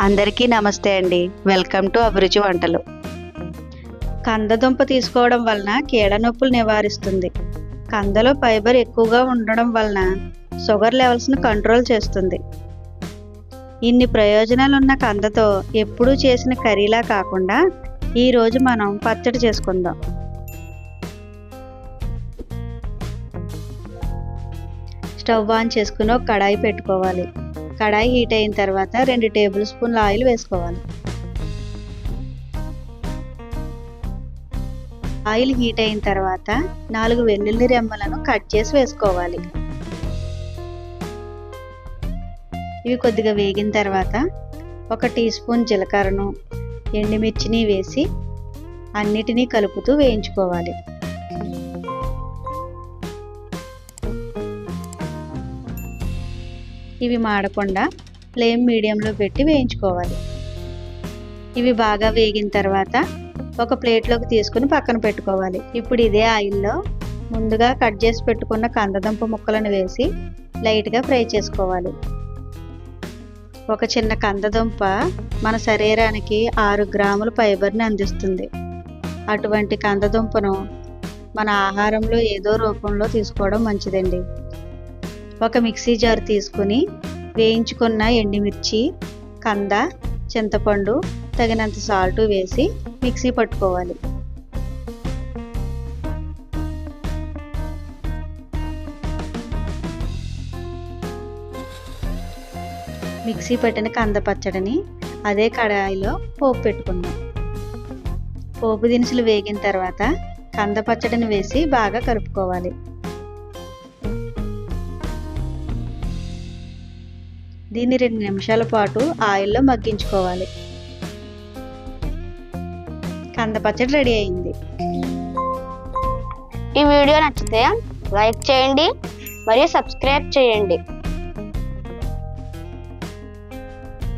అందరికీ నమస్తే అండి. వెల్కమ్ టు అభిరుచి వంటలు. కందదుంప తీసుకోవడం వలన కీడనొప్పులు నొప్పులు నివారిస్తుంది. కందలో ఫైబర్ ఎక్కువగా ఉండడం వలన షుగర్ లెవెల్స్ను కంట్రోల్ చేస్తుంది. ఇన్ని ప్రయోజనాలు ఉన్న కందతో ఎప్పుడూ చేసిన కర్రీలా కాకుండా ఈరోజు మనం పచ్చడి చేసుకుందాం. స్టవ్ ఆన్ చేసుకుని ఒక కడాయి పెట్టుకోవాలి. కడాయి హీట్ అయిన తర్వాత రెండు టేబుల్ స్పూన్ల ఆయిల్ వేసుకోవాలి. ఆయిల్ హీట్ అయిన తర్వాత నాలుగు వెల్లుల్లి రెమ్మలను కట్ చేసి వేసుకోవాలి. ఇవి కొద్దిగా వేగిన తర్వాత ఒక టీ స్పూన్ జీలకర్రను ఎండుమిర్చిని వేసి అన్నిటినీ కలుపుతూ వేయించుకోవాలి. ఇవి మాడకుండా ఫ్లేమ్ మీడియంలో పెట్టి వేయించుకోవాలి. ఇవి బాగా వేగిన తర్వాత ఒక ప్లేట్లోకి తీసుకుని పక్కన పెట్టుకోవాలి. ఇప్పుడు ఇదే ఆయిల్లో ముందుగా కట్ చేసి పెట్టుకున్న కందదుంప ముక్కలను వేసి లైట్గా ఫ్రై చేసుకోవాలి. ఒక చిన్న కందదుంప మన శరీరానికి ఆరు గ్రాముల ఫైబర్ని అందిస్తుంది. అటువంటి కందదుంపను మన ఆహారంలో ఏదో రూపంలో తీసుకోవడం మంచిదండి. ఒక మిక్సీ జార్ తీసుకుని వేయించుకున్న ఎండుమిర్చి కంద చింతపండు తగినంత సాల్ట్ వేసి మిక్సీ పట్టుకోవాలి. మిక్సీ పెట్టిన కంద పచ్చడిని అదే కడాయిలో పోపు పెట్టుకుందాం. పోపు దినుసులు వేగిన తర్వాత కంద పచ్చడిని వేసి బాగా కలుపుకోవాలి. దీన్ని రెండు నిమిషాల పాటు ఆయిల్లో మగ్గించుకోవాలి. కంద పచ్చడి రెడీ అయింది. ఈ వీడియో నచ్చితే లైక్ చేయండి మరియు సబ్స్క్రైబ్ చేయండి.